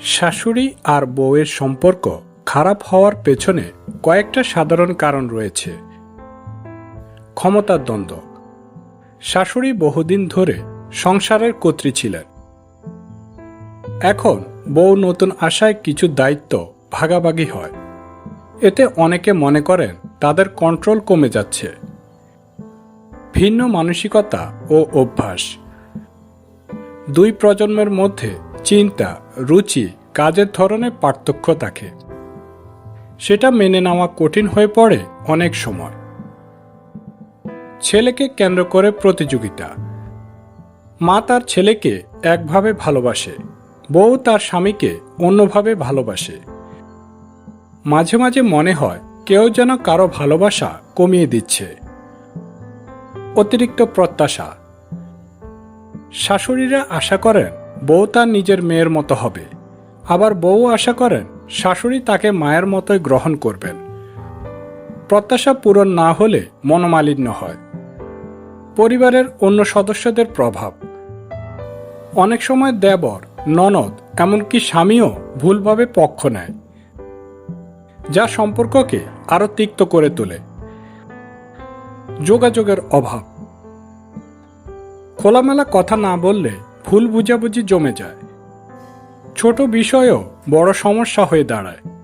শাশুড়ি আর বউয়ের সম্পর্ক খারাপ হওয়ার পেছনে কয়েকটা সাধারণ কারণ রয়েছে। ক্ষমতার দ্বন্দ্ব। শাশুড়ি বহুদিন ধরে সংসারের কর্ত্রী ছিলেন। এখন বউ নতুন আশায় কিছু দায়িত্ব ভাগাভাগি হয়। এতে অনেকে মনে করেন তাদের কন্ট্রোল কমে যাচ্ছে। ভিন্ন মানসিকতা ও অভ্যাস। দুই প্রজন্মের মধ্যে চিন্তা রুচি, কাজের ধরনে পার্থক্য থাকে সেটা মেনে নেওয়া কঠিন হয়ে পড়ে অনেক সময়। ছেলেকে কেন্দ্র করে প্রতিযোগিতা। মা তার ছেলেকে একভাবে ভালোবাসে, বউ তার স্বামীকে অন্যভাবে ভালোবাসে। মাঝে মাঝে মনে হয় কেউ যেন কারও ভালোবাসা কমিয়ে দিচ্ছে। অতিরিক্ত প্রত্যাশা। শাশুড়িরা আশা করেন বউ তার নিজের মেয়ের মতো হবে। আবার বউ আশা করেন, শাশুড়ি তাকে মায়ের মতোই গ্রহণ করবেন। প্রত্যাশা পূরণ না হলে মনোমালিন্য হয়। পরিবারের অন্য সদস্যদের প্রভাব। অনেক সময় দেবর, ননদ, এমনকি স্বামীও ভুলভাবে পক্ষ নেয়, যা সম্পর্ককে আরও তিক্ত করে তোলে। যোগাযোগের অভাব। খোলামেলা কথা না বললে ভুল বুঝাবুঝি জমে যায়। ছোট বিষয়ও বড় সমস্যা হয়ে দাঁড়ায়।